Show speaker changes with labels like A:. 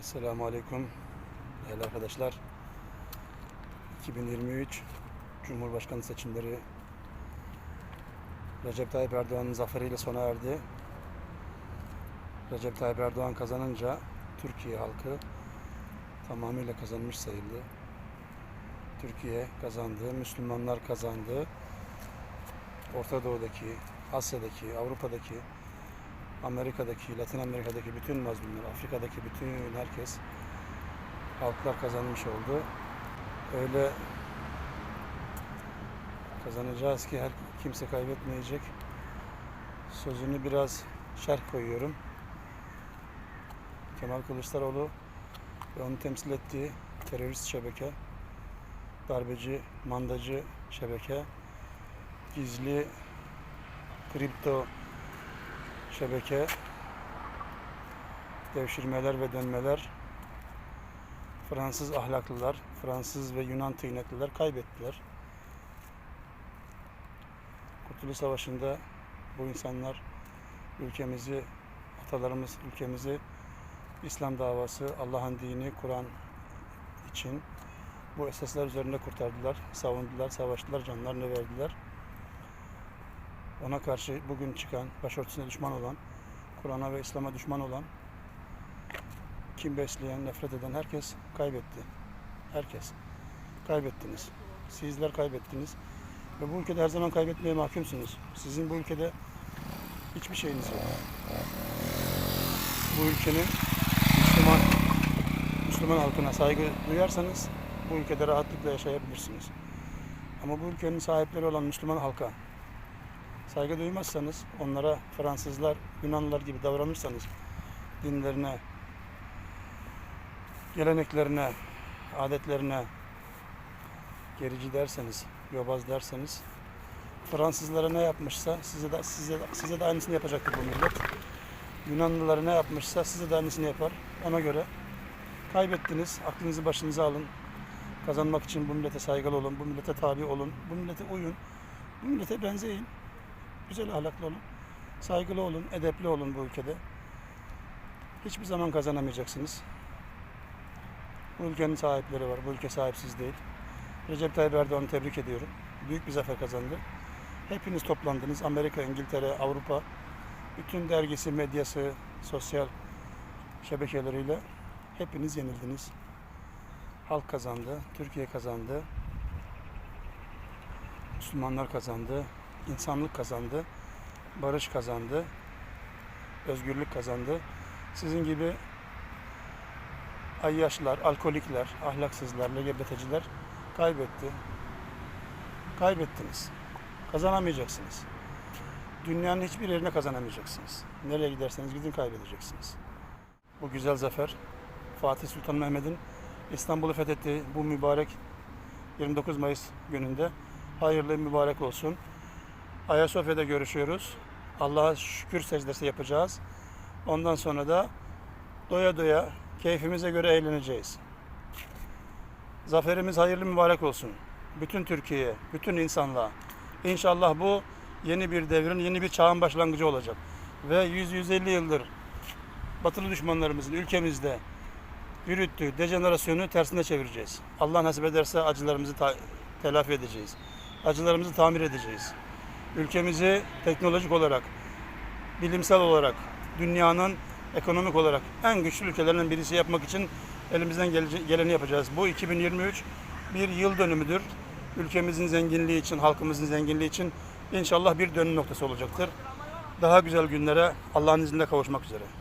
A: Esselamu Aleyküm değerli arkadaşlar. 2023 Cumhurbaşkanı seçimleri Recep Tayyip Erdoğan'ın zaferiyle sona erdi. Recep Tayyip Erdoğan kazanınca Türkiye halkı tamamıyla kazanmış sayıldı. Türkiye kazandı, Müslümanlar kazandı. Orta Doğu'daki, Asya'daki, Avrupa'daki Amerika'daki, Latin Amerika'daki bütün mazlumlar, Afrika'daki bütün herkes halklar kazanmış oldu. Öyle kazanacağız ki her kimse kaybetmeyecek. Sözünü biraz şerh koyuyorum. Kemal Kılıçdaroğlu ve onu temsil ettiği terörist şebeke, darbeci, mandacı şebeke, gizli kripto şebeke, devşirmeler ve dönmeler, Fransız ahlaklılar, Fransız ve Yunan tıynetliler kaybettiler. Kurtuluş Savaşı'nda bu insanlar ülkemizi, atalarımız ülkemizi İslam davası, Allah'ın dini, Kur'an için bu esaslar üzerinde kurtardılar, savundular, savaştılar, canlarını verdiler ona karşı bugün çıkan, başörtüsüne düşman olan, Kur'an'a ve İslam'a düşman olan, kim besleyen, nefret eden herkes kaybetti. Herkes. Kaybettiniz. Sizler kaybettiniz. Ve bu ülkede her zaman kaybetmeye mahkumsunuz. Sizin bu ülkede hiçbir şeyiniz yok. Bu ülkenin Müslüman Müslüman halkına saygı duyarsanız bu ülkede rahatlıkla yaşayabilirsiniz. Ama bu ülkenin sahipleri olan Müslüman halka saygı duymazsanız, onlara Fransızlar, Yunanlılar gibi davranırsanız, dinlerine, geleneklerine, adetlerine gerici derseniz, yobaz derseniz, Fransızlara ne yapmışsa size de size size de aynısını yapacaktır bu millet. Yunanlılara ne yapmışsa size de aynısını yapar. Ona göre kaybettiniz. Aklınızı başınıza alın. Kazanmak için bu millete saygılı olun, bu millete tabi olun, bu millete uyun, bu millete benzeyin. Güzel ahlaklı olun. Saygılı olun, edepli olun bu ülkede. Hiçbir zaman kazanamayacaksınız. Bu ülkenin sahipleri var. Bu ülke sahipsiz değil. Recep Tayyip Erdoğan'ı tebrik ediyorum. Büyük bir zafer kazandı. Hepiniz toplandınız. Amerika, İngiltere, Avrupa, bütün dergisi, medyası, sosyal şebekeleriyle hepiniz yenildiniz. Halk kazandı, Türkiye kazandı, Müslümanlar kazandı, insanlık kazandı, barış kazandı, özgürlük kazandı. Sizin gibi ayyaşlar, alkolikler, ahlaksızlar, LGBT'ciler kaybetti. Kaybettiniz. Kazanamayacaksınız. Dünyanın hiçbir yerine kazanamayacaksınız. Nereye giderseniz gidin kaybedeceksiniz. Bu güzel zafer Fatih Sultan Mehmet'in İstanbul'u fethettiği bu mübarek 29 Mayıs gününde hayırlı mübarek olsun. Ayasofya'da görüşüyoruz. Allah'a şükür secdesi yapacağız. Ondan sonra da doya doya keyfimize göre eğleneceğiz. Zaferimiz hayırlı mübarek olsun. Bütün Türkiye'ye, bütün insanlığa. İnşallah bu yeni bir devrin, yeni bir çağın başlangıcı olacak. Ve 100-150 yıldır batılı düşmanlarımızın ülkemizde yürüttüğü dejenerasyonu tersine çevireceğiz. Allah nasip ederse acılarımızı telafi edeceğiz. Acılarımızı tamir edeceğiz ülkemizi teknolojik olarak, bilimsel olarak, dünyanın ekonomik olarak en güçlü ülkelerinden birisi yapmak için elimizden geleni yapacağız. Bu 2023 bir yıl dönümüdür. Ülkemizin zenginliği için, halkımızın zenginliği için inşallah bir dönüm noktası olacaktır. Daha güzel günlere Allah'ın izniyle kavuşmak üzere.